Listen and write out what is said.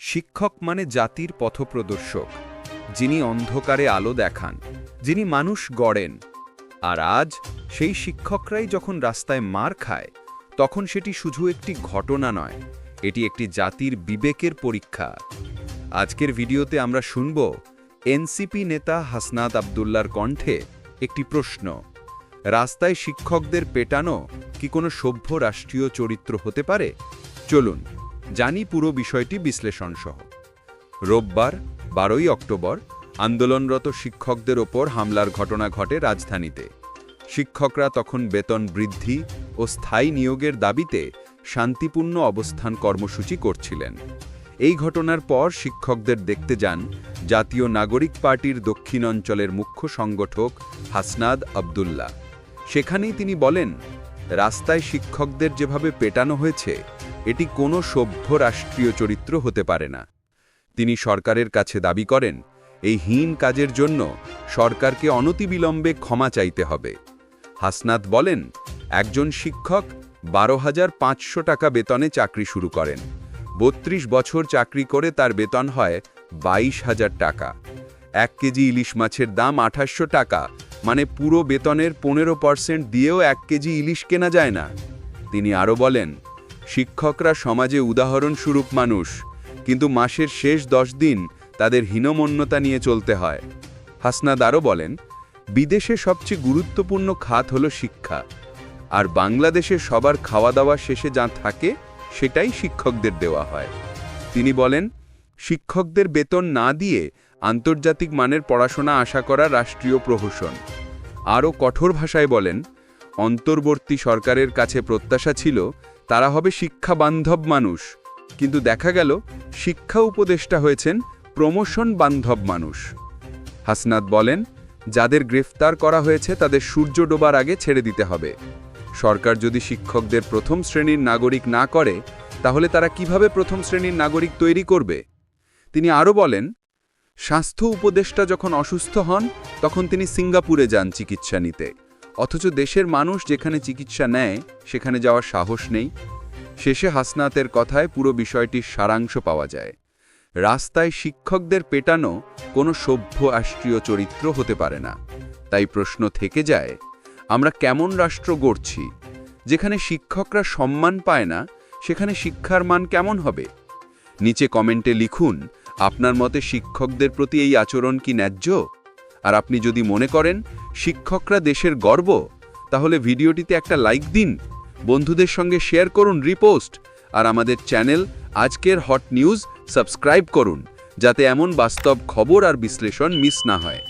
শিক্ষক মানে জাতির পথপ্রদর্শক, যিনি অন্ধকারে আলো দেখান, যিনি মানুষ গড়েন। আর আজ সেই শিক্ষকরাই যখন রাস্তায় মার খায়, তখন সেটি শুধু একটি ঘটনা নয়, এটি একটি জাতির বিবেকের পরীক্ষা। আজকের ভিডিওতে আমরা শুনব এনসিপি নেতা হাসনাত আবদুল্লার কণ্ঠে একটি প্রশ্ন, রাস্তায় শিক্ষকদের পেটানো কি কোনো সভ্য রাষ্ট্রীয় চরিত্র হতে পারে? চলুন। জানি পুরো বিষয়টি বিশ্লেষণসহ। রোববার, বারোই অক্টোবর, আন্দোলনরত শিক্ষকদের ওপর হামলার ঘটনা ঘটে রাজধানীতে। শিক্ষকরা তখন বেতন বৃদ্ধি ও স্থায়ী নিয়োগের দাবিতে শান্তিপূর্ণ অবস্থান কর্মসূচি করছিলেন। এই ঘটনার পর শিক্ষকদের দেখতে যান জাতীয় নাগরিক পার্টির দক্ষিণ অঞ্চলের মুখ্য সংগঠক হাসনাদ আবদুল্লাহ। সেখানেই তিনি বলেন রাস্তায় শিক্ষকদের যেভাবে পেটানো হয়েছে, এটি কোনো সভ্য রাষ্ট্রীয় চরিত্র হতে পারে না। তিনি সরকারের কাছে দাবি করেন, এই হীন কাজের জন্য সরকারকে অনতিবিলম্বে ক্ষমা চাইতে হবে। হাসনাত বলেন, একজন শিক্ষক বারো হাজার পাঁচশো টাকা বেতনে চাকরি শুরু করেন। বত্রিশ বছর চাকরি করে তার বেতন হয় বাইশ হাজার টাকা। এক কেজি ইলিশ মাছের দাম আঠাশশো টাকা মানে পুরো বেতনের পনেরো পার্সেন্ট দিয়েও এক কেজি ইলিশ কেনা যায় না। তিনি আরও বলেন, শিক্ষকরা সমাজে উদাহরণস্বরূপ মানুষ, কিন্তু মাসের শেষ দশ দিন তাদের হীনমন্যতা নিয়ে চলতে হয়। হাসনাদ আরও বলেন, বিদেশে সবচেয়ে গুরুত্বপূর্ণ খাত হল শিক্ষা, আর বাংলাদেশে সবার খাওয়া দাওয়া শেষে যা থাকে সেটাই শিক্ষকদের দেওয়া হয়। তিনি বলেন, শিক্ষকদের বেতন না দিয়ে আন্তর্জাতিক মানের পড়াশোনা আশা করা রাষ্ট্রীয় প্রহসন। আরও কঠোর ভাষায় বলেন, অন্তর্বর্তী সরকারের কাছে প্রত্যাশা ছিল, তারা হবে শিক্ষা বান্ধব মানুষ। কিন্তু দেখা গেল, শিক্ষা উপদেষ্টা হয়েছেন প্রমোশন বান্ধব মানুষ। হাসনাত বলেন, যাদের গ্রেফতার করা হয়েছে তাদের সূর্য ডোবার আগে ছেড়ে দিতে হবে। সরকার যদি শিক্ষকদের প্রথম শ্রেণির নাগরিক না করে, তাহলে তারা কীভাবে প্রথম শ্রেণির নাগরিক তৈরি করবে? তিনি আরও বলেন স্বাস্থ্য উপদেষ্টা যখন অসুস্থ হন, তখন তিনি সিঙ্গাপুরে যান চিকিৎসা নিতে। অথচ দেশের মানুষ যেখানে চিকিৎসা নেয়, সেখানে যাওয়ার সাহস নেই। শেষে হাসনাতের কথায় পুরো বিষয়টির সারাংশ পাওয়া যায়। রাস্তায় শিক্ষকদের পেটানো কোনো সভ্য রাষ্ট্রীয় চরিত্র হতে পারে না। তাই প্রশ্ন থেকে যায়, আমরা কেমন রাষ্ট্র গড়ছি? যেখানে শিক্ষকরা সম্মান পায় না, সেখানে শিক্ষার মান কেমন হবে? নিচে কমেন্টে লিখুন আপনার মতে শিক্ষকদের প্রতি এই আচরণ কি ন্যায্য? আর আপনি যদি মনে করেন শিক্ষকরা দেশের গর্ব, তাহলে ভিডিওটিতে একটা লাইক দিন, বন্ধুদের সঙ্গে শেয়ার করুন রিপোস্ট, আর আমাদের চ্যানেল আজকের হট নিউজ সাবস্ক্রাইব করুন, যাতে এমন বাস্তব খবর আর বিশ্লেষণ মিস না হয়।